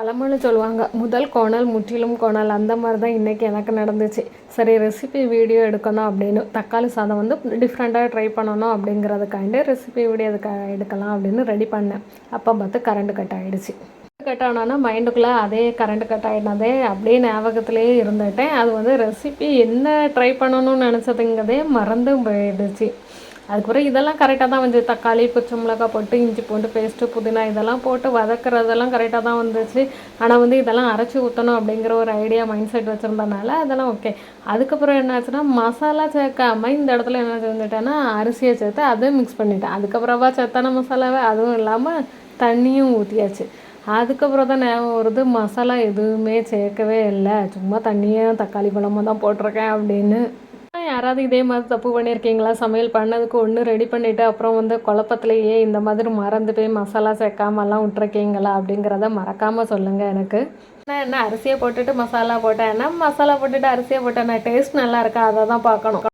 பழமொழி சொல்லுவாங்க முதல் கோணல் முற்றிலும் கோணல். அந்த மாதிரி தான் இன்றைக்கி எனக்கு நடந்துச்சு. சரி ரெசிபி வீடியோ எடுக்கணும் அப்படின்னு தக்காளி சாதம் வந்து டிஃப்ரெண்ட்டாக ட்ரை பண்ணணும் அப்படிங்கிறதுக்காண்டி ரெசிபி வீடியோ அதுக்கு எடுக்கலாம் அப்படின்னு ரெடி பண்ணேன். அப்போ பார்த்து கரண்ட் கட் ஆகிடுச்சு கட் ஆனோன்னா மைண்டுக்குள்ளே அதே கரண்ட் கட் ஆகினதே அப்படியே ஞாபகத்திலேயே இருந்துட்டேன். அது வந்து ரெசிபி என்ன ட்ரை பண்ணணும்னு நினச்சதுங்கிறதே மறந்து போயிடுச்சு. அதுக்கப்புறம் இதெல்லாம் கரெக்டாக தான் வந்து தக்காளி பச்சை மிளகாய் போட்டு இஞ்சி பூண்டு பேஸ்ட்டு புதினா இதெல்லாம் போட்டு வதக்குறதெல்லாம் கரெக்டாக தான் வந்துச்சு. ஆனால் வந்து இதெல்லாம் அரைச்சி ஊற்றணும் அப்படிங்கிற ஒரு ஐடியா மைண்ட் செட் வச்சுருந்தனால அதெல்லாம் ஓகே அதுக்கப்புறம் என்னாச்சுன்னா மசாலா சேர்க்காம இந்த இடத்துல என்ன செஞ்சுட்டேன்னா அரிசியை சேர்த்து அதையும் மிக்ஸ் பண்ணிட்டேன். அதுக்கப்புறமா சேர்த்தான மசாலாவை அதுவும் இல்லாமல் தண்ணியும் ஊற்றியாச்சு அதுக்கப்புறம் தான் ஞாபகம் வருது மசாலா எதுவுமே சேர்க்கவே இல்லை. சும்மா தண்ணியும் தக்காளி பழமும் தான் போட்டிருக்கேன் அப்படின்னு. யாராவது இதே மாதிரி தப்பு பண்ணியிருக்கீங்களா? சமையல் பண்ணதுக்கு ஒன்று ரெடி பண்ணிவிட்டு அப்புறம் வந்து குழப்பத்துலையே இந்த மாதிரி மறந்து போய் மசாலா சேர்க்காமலாம் விட்ருக்கீங்களா அப்படிங்கிறத மறக்காமல் சொல்லுங்கள் எனக்கு. நான் என்ன அரிசியை போட்டுட்டு மசாலா போட்டேன் என்ன மசாலா போட்டுட்டு அரிசியை போட்டேன் டேஸ்ட் நல்லா இருக்கா? அதை தான் பார்க்கணும்.